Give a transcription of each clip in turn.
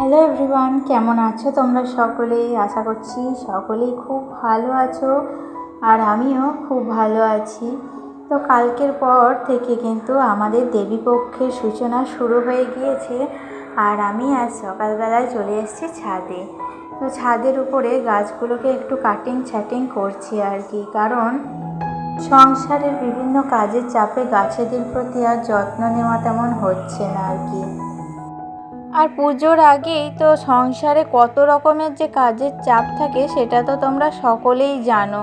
Hello everyone কেমন আছো তোমরা সকলেই? আশা করছি সকলেই খুব ভালো আছো আর আমিও খুব ভালো আছি। তো কালকের পর থেকে কিন্তু আমাদের দেবীপক্ষের সূচনা শুরু হয়ে গিয়েছে আর আমি আজ সকালবেলায় চলে এসেছি ছাদে। তো ছাদের উপরে গাছগুলোকে একটু কাটিং ছাটিং করছি আর কি। কারণ সংসারের বিভিন্ন কাজের চাপে গাছেদের প্রতি আর যত্ন নেওয়া তেমন হচ্ছে না আর কি। আর পুজোর আগেই তো সংসারে কত রকমের যে কাজের চাপ থাকে, সেটা তো তোমরা সকলেই জানো।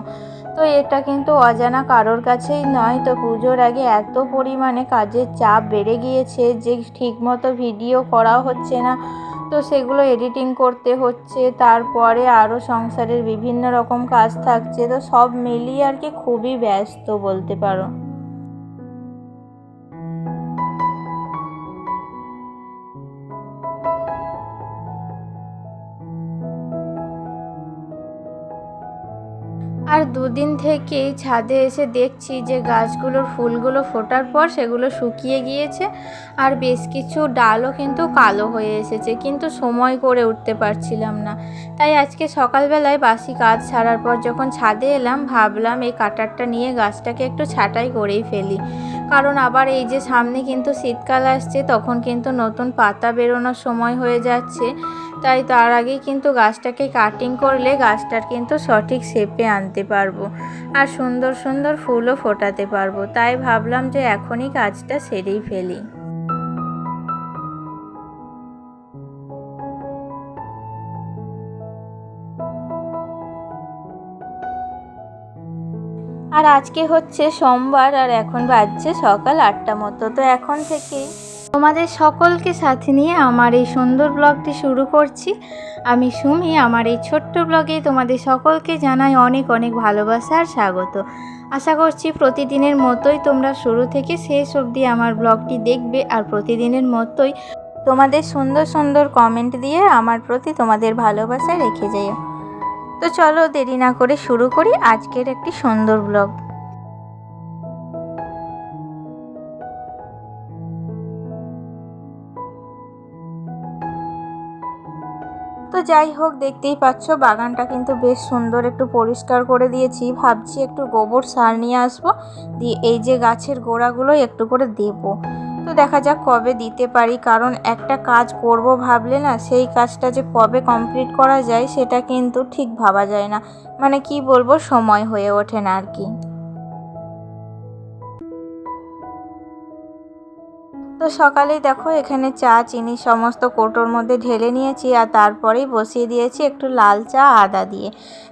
তো এটা কিন্তু অজানা কারোর কাছেই নয়। তো পুজোর আগে এত পরিমাণে কাজের চাপ বেড়ে গিয়েছে যে ঠিকমতো ভিডিও করা হচ্ছে না। তো সেগুলো এডিটিং করতে হচ্ছে, তারপরে আরও সংসারের বিভিন্ন রকম কাজ থাকছে। তো সব মিলিয়ে আর কি খুবই ব্যস্ত বলতে পারো। আর দুদিন থেকেই ছাদে এসে দেখছি যে গাছগুলোর ফুলগুলো ফোটার পর সেগুলো শুকিয়ে গিয়েছে আর বেশ কিছু ডালও কিন্তু কালো হয়ে এসেছে, কিন্তু সময় করে উঠতে পারছিলাম না। তাই আজকে সকালবেলায় বাসি কাজ ছাড়ার পর যখন ছাদে এলাম, ভাবলাম এই কাটারটা নিয়ে গাছটাকে একটু ছাঁটাই করেই ফেলি। কারণ আবার এই যে সামনে কিন্তু শীতকাল আসছে, তখন কিন্তু নতুন পাতা বেরোনোর সময় হয়ে যাচ্ছে। তাই তার আগেই কিন্তু গাছটাকে কাটিং করলে গাছটার কিন্তু সঠিক শেপে আনতে পারব। আর সুন্দর সুন্দর ফুলও ফোটাতে পারব। তাই ভাবলাম যে এখনই কাজটা সেরেই ফেলি। আর আজকে হচ্ছে সোমবার, আর এখন বাজছে সকাল আটটা মতো। তো এখন থেকেই তোমাদের সকলকে সাথে নিয়ে আমার এই সুন্দর ব্লগটি শুরু করছি। আমি সুমি, আমার এই ছোট্ট ব্লগে তোমাদের সকলকে জানাই অনেক অনেক ভালোবাসা আর স্বাগত। আশা করছি প্রতিদিনের মতোই তোমরা শুরু থেকে শেষ অবধি আমার ব্লগটি দেখবে আর প্রতিদিনের মতোই তোমাদের সুন্দর সুন্দর কমেন্ট দিয়ে আমার প্রতি তোমাদের ভালোবাসা রেখে যাই তো চলো দেরি না করে শুরু করি আজকের একটি সুন্দর ব্লগ। তো যাই হোক, দেখতেই পাচ্ছ বাগানটা কিন্তু বেশ সুন্দর একটু পরিষ্কার করে দিয়েছি। ভাবছি একটু গোবর সার নিয়ে আসব, দিয়ে এই যে গাছের গোড়াগুলো একটু করে দেব। তো দেখা যাক কবে দিতে পারি, কারণ একটা কাজ করব ভাবলে না, সেই কাজটা যে কবে কমপ্লিট করা যায়, সেটা কিন্তু ঠিক ভাবা যায় না। মানে কি বলব, সময় হয়ে ওঠে না আর কি। তো সকালেই দেখো এখানে চা, চিনি সমস্ত কোটোর মধ্যে ঢেলে নিয়েছি আর তারপরেই বসিয়ে দিয়েছি একটু লাল চা, আদা দিয়ে।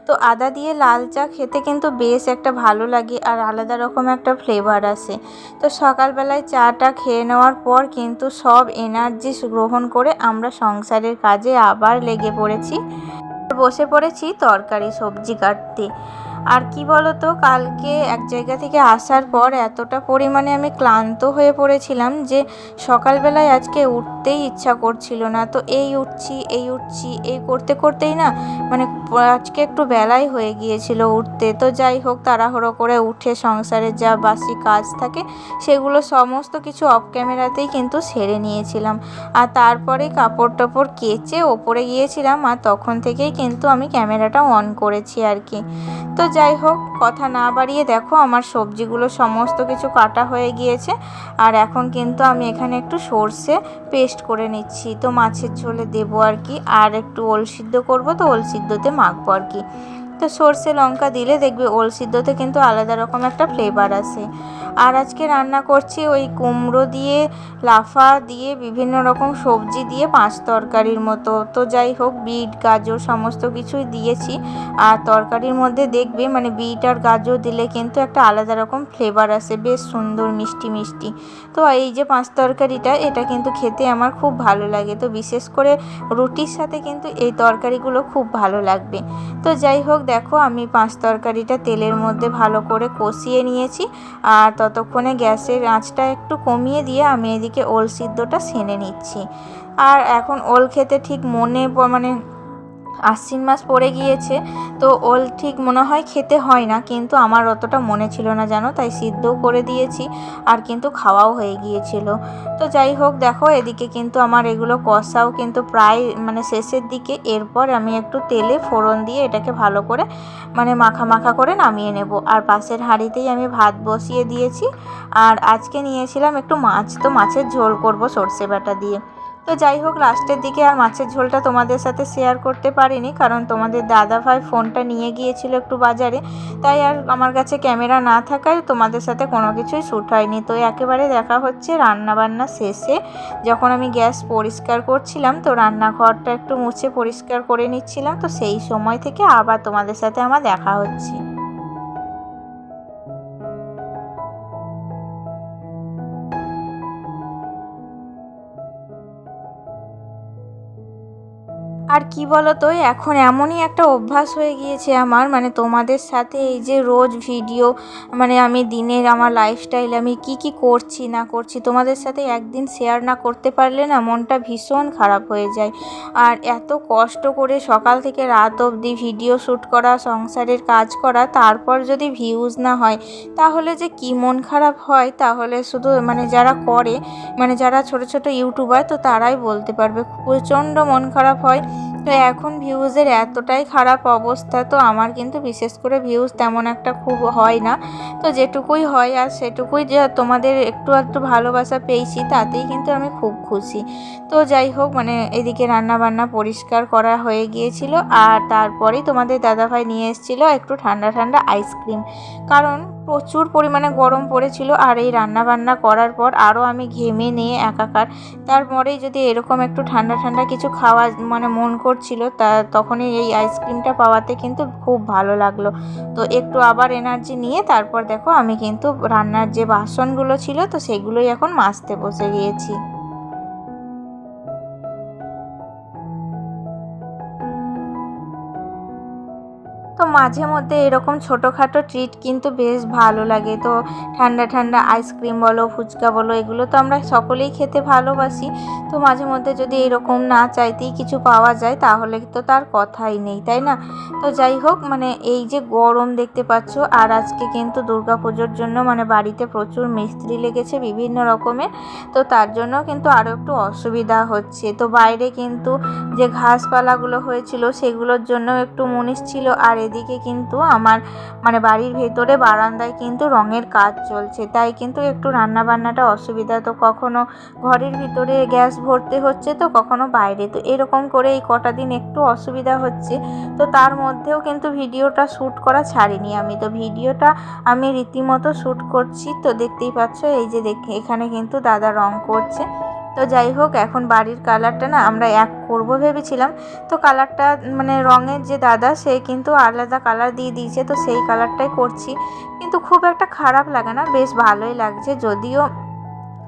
তো আদা দিয়ে লাল চা খেতে কিন্তু বেশ একটা ভালো লাগে আর আলাদা রকম একটা ফ্লেভার আসে। তো সকালবেলায় চাটা খেয়ে নেওয়ার পর কিন্তু সব এনার্জি গ্রহণ করে আমরা সংসারের কাজে আবার লেগে পড়েছি। বসে পড়েছি তরকারি, সবজি কাটতে। আর কি বলতো, কালকে এক জায়গা থেকে আসার পর এতটা পরিমাণে আমি ক্লান্ত হয়ে পড়েছিলাম যে সকালবেলায় আজকে উঠতেই ইচ্ছা করছিল না। তো এই উঠছি এই উঠছি, এই করতে করতেই না মানে আজকে একটু বেলাই হয়ে গিয়েছিল উঠতে। তো যাই হোক, তাড়াহুড়ো করে উঠে সংসারের যা বাসি কাজ থাকে সেগুলো সমস্ত কিছু অফ ক্যামেরাতেই কিন্তু সেরে নিয়েছিলাম। আর তারপরে কাপড় টাপড় কেচে ওপরে গিয়েছিলাম আর তখন থেকেই কিন্তু আমি ক্যামেরাটা অন করেছি আর কি। তো যাই হোক, কথা না বাড়িয়ে দেখো আমার সবজিগুলো সমস্ত কিছু কাটা হয়ে গিয়েছে। আর এখন কিন্তু আমি এখানে একটু সর্ষে পেস্ট করে নিচ্ছি। তো মাছের ঝোলে দেবো আর কি। আর একটু ওল সিদ্ধ করব, তো ওল সিদ্ধতে মাখবো আর কি। তো সর্ষে লঙ্কা দিলে দেখবে ওল সিদ্ধতে কিন্তু আলাদা রকম একটা ফ্লেভার আসে আর আজকে রান্না করছি ওই কুমড়ো দিয়ে, লাফা দিয়ে, বিভিন্ন রকম সবজি দিয়ে, পাঁচ তরকারির মতো। তো যাই হোক, বিট, গাজর সমস্ত কিছুই দিয়েছি। আর তরকারির মধ্যে দেখবে মানে বিট আর গাজর দিলে কিন্তু একটা আলাদা রকম ফ্লেভার আসে বেশ সুন্দর, মিষ্টি মিষ্টি। তো এই যে পাঁচ তরকারিটা, এটা কিন্তু খেতে আমার খুব ভালো লাগে। তো বিশেষ করে রুটির সাথে কিন্তু এই তরকারিগুলো খুব ভালো লাগবে। তো যাই হোক দেখো, আমি পাঁচ তরকারিটা তেলের মধ্যে ভালো করে কষিয়ে নিয়েছি। আর ততক্ষণে গ্যাসের আঁচটা একটু কমিয়ে দিয়ে আমি এদিকে ওল সিদ্ধটা সেনে নিচ্ছি। আর এখন ওল খেতে ঠিক মনে মানে আশ্বিন মাস পড়ে গিয়েছে, তো ওল ঠিক মনে হয় খেতে হয় না, কিন্তু আমার অতটা মনে ছিল না জানো তাই সিদ্ধও করে দিয়েছি আর কিন্তু খাওয়াও হয়ে গিয়েছিল। তো যাই হোক, দেখো, এদিকে কিন্তু আমার এগুলো কষাও কিন্তু প্রায় মানে শেষের দিকে, এরপর আমি একটু তেলে ফোড়ন দিয়ে এটাকে ভালো করে মানে মাখা মাখা করে নামিয়ে নেব। আর পাশের হাঁড়িতেই আমি ভাত বসিয়ে দিয়েছি, আর আজকে নিয়েছিলাম একটু মাছ, তো মাছের ঝোল করব সর্ষে বাটা দিয়ে। তো যাই হোক, লাস্টের দিকে আর মাছের ঝোলটা তোমাদের সাথে শেয়ার করতে পারিনি, কারণ তোমাদের দাদা ভাই ফোনটা নিয়ে গিয়েছিল একটু বাজারে। তাই আর আমার কাছে ক্যামেরা না থাকায় তোমাদের সাথে কোনো কিছুই শ্যুট হয়নি। তো একেবারে দেখা হচ্ছে রান্নাবান্না শেষে। যখন আমি গ্যাস পরিষ্কার করছিলাম, তো রান্নাঘরটা একটু মুছে পরিষ্কার করে নিচ্ছিলাম। তো সেই সময় থেকে আবার তোমাদের সাথে আমার দেখা হচ্ছে। আর কি বলো তো এখন এমনই একটা অভ্যাস হয়ে গিয়েছে আমার মানে তোমাদের সাথে এই যে রোজ ভিডিও মানে আমি দিনের আমার লাইফস্টাইল আমি কি কি করছি, না করছি, তোমাদের সাথে একদিন শেয়ার না করতে পারলে না মনটা ভীষণ খারাপ হয়ে যায়। আর এত কষ্ট করে সকাল থেকে রাত অবধি ভিডিও শ্যুট করা, সংসারের কাজ করা, তারপর যদি ভিউজ না হয়, তাহলে যে কি মন খারাপ হয়, তাহলে শুধু মানে যারা করে মানে যারা ছোট ছোট ইউটিউবার তো তারাই বলতে পারবে, প্রচণ্ড মন খারাপ হয়। তো এখন ভিউজের এতটাই খারাপ অবস্থা তো আমার কিন্তু বিশেষ করে ভিউজ তেমন একটা খুব হয় না। তো যেটুকুই হয় আর সেটুকুই যে তোমাদের একটু একটু ভালোবাসা পেয়েছি, তাতেই কিন্তু আমি খুব খুশি। তো যাই হোক মানে এদিকে রান্না বান্না পরিষ্কার করা হয়ে গিয়েছিল আর তারপরেই তোমাদের দাদাভাই নিয়ে এসেছিল একটু ঠান্ডা ঠান্ডা আইসক্রিম কারণ প্রচুর পরিমাণে গরম পড়েছিল আর এই রান্না বান্না করার পর আরও আমি ঘেমে নিয়ে একাকার। তারপরেই যদি এরকম একটু ঠান্ডা ঠান্ডা কিছু খাওয়া মানে মন করছিল তা তখনই এই আইসক্রিমটা পাওয়াতে কিন্তু খুব ভালো লাগল। তো একটু আবার এনার্জি নিয়ে তারপর দেখো আমি কিন্তু রান্নার যে বাসনগুলো ছিল, তো সেগুলোই এখন মাজতে বসে গিয়েছি। তো মাঝে মধ্যে এরকম ছোটোখাটো ট্রিট কিন্তু বেশ ভালো লাগে। তো ঠান্ডা ঠান্ডা আইসক্রিম বলো, ফুচকা বলো, এগুলো তো আমরা সকলেই খেতে ভালোবাসি। তো মাঝে মধ্যে যদি এরকম না চাইতেই কিছু পাওয়া যায়, তাহলে তো তার কথাই নেই, তাই না? তো যাই হোক মানে এই যে গরম দেখতে পাচ্ছ, আর আজকে কিন্তু পুজোর জন্য মানে বাড়িতে প্রচুর মিস্ত্রি লেগেছে বিভিন্ন রকমের। তো তার জন্য কিন্তু আরও একটু অসুবিধা হচ্ছে। তো বাইরে কিন্তু যে ঘাসপালাগুলো হয়েছিল, সেগুলোর জন্য একটু মুনিশ ছিল, আর এদিকে কিন্তু আমার মানে বাড়ির ভেতরে বারান্দায় কিন্তু রঙের কাজ চলছে। তাই কিন্তু একটু রান্না বান্নাটা অসুবিধা। তো কখনো ঘরের ভিতরে গ্যাস ভরতে হচ্ছে, তো কখনো বাইরে। তো এরকম করে এই কটা দিন একটু অসুবিধা হচ্ছে। তো তার মধ্যেও কিন্তু ভিডিওটা শ্যুট করা ছাড়িনি আমি। তো ভিডিওটা আমি রীতিমতো শ্যুট করছি। তো দেখতেই পাচ্ছ, এই যে দেখে, এখানে কিন্তু দাদা রং করছে। তো যাই হোক, এখন বাড়ির কালারটা না আমরা এক করব ভেবেছিলাম। তো কালারটা মানে রঙের যে দাদা, সে কিন্তু আলাদা কালার দিয়ে দিয়েছে, তো সেই কালারটাই করছি। কিন্তু খুব একটা খারাপ লাগে না, বেশ ভালোই লাগছে। যদিও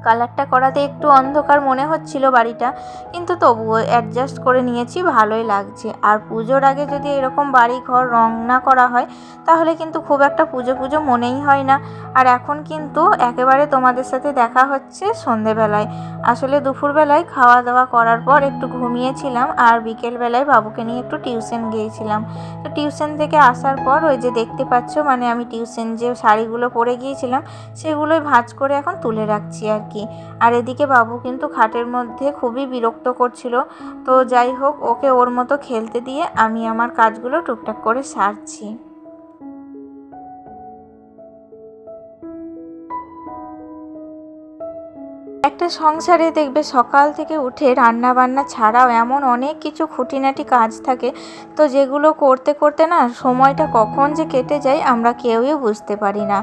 কালারটা করাতে একটু অন্ধকার মনে হচ্ছিল বাড়িটা, কিন্তু তবুও অ্যাডজাস্ট করে নিয়েছি, ভালোই লাগছে। আর পুজোর আগে যদি এরকম বাড়ি ঘর রং না করা হয়, তাহলে কিন্তু খুব একটা পুজো পুজো মনেই হয় না। আর এখন কিন্তু একেবারে তোমাদের সাথে দেখা হচ্ছে সন্ধেবেলায়। আসলে দুপুরবেলায় খাওয়া দাওয়া করার পর একটু ঘুমিয়েছিলাম, আর বিকেলবেলায় বাবুকে নিয়ে একটু টিউশন গিয়েছিলাম। তো টিউশন থেকে আসার পর ওই যে দেখতে পাচ্ছ মানে আমি টিউশন যে শাড়িগুলো পরে গিয়েছিলাম, সেগুলোই ভাঁজ করে এখন তুলে রাখছি আর কি। আর এদিকে বাবু কিন্তু খাটের মধ্যে খুবই বিরক্ত করছিল। তো যাই হোক, ওকে ওর মতো খেলতে দিয়ে আমি আমার কাজগুলো টুকটাক করে সারছি। একটা সংসারে দেখবে সকাল থেকে উঠে রান্না বান্না ছাড়াও এমন অনেক কিছু খুঁটিনাটি কাজ থাকে। তো যেগুলো করতে করতে না সময়টা কখন যে কেটে যায় আমরা কেউই বুঝতে পারি না।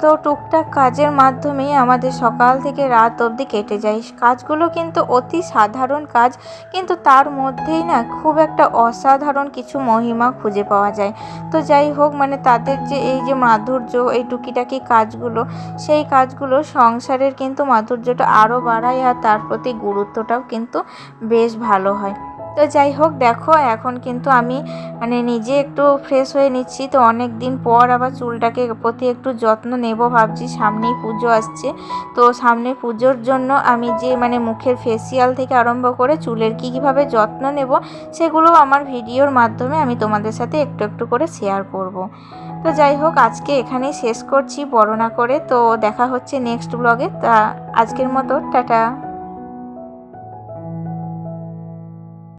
তো টুকটাক কাজের মাধ্যমেই আমাদের সকাল থেকে রাত অবধি কেটে যায়। কাজগুলো কিন্তু অতি সাধারণ কাজ, কিন্তু তার মধ্যেই না খুব একটা অসাধারণ কিছু মহিমা খুঁজে পাওয়া যায়। তো যাই হোক মানে তাদের যে এই যে মাধুর্য, এই টুকিটাকি কাজগুলো, সেই কাজগুলো সংসারের কিন্তু মাধুর্যটা আরও বাড়ায় আর তার প্রতি গুরুত্বটাও কিন্তু বেশ ভালো হয়। তো যাই হোক, দেখো, এখন কিন্তু আমি মানে নিজে একটু ফ্রেশ হয়ে নিচ্ছি। তো অনেক দিন পর আবার চুলটাকে প্রতি একটু যত্ন নেব ভাবছি। সামনেই পুজো আসছে। তো সামনে পুজোর জন্য আমি যে মানে মুখের ফেসিয়াল থেকে আরম্ভ করে চুলের কী কীভাবে যত্ন নেব, সেগুলো আমার ভিডিওর মাধ্যমে আমি তোমাদের সাথে একটু একটু করে শেয়ার করব। তো যাই হোক, আজকে এখানেই শেষ করছি বড় না করে। তো দেখা হচ্ছে নেক্সট ব্লগে তা আজকের মতো, টাটা।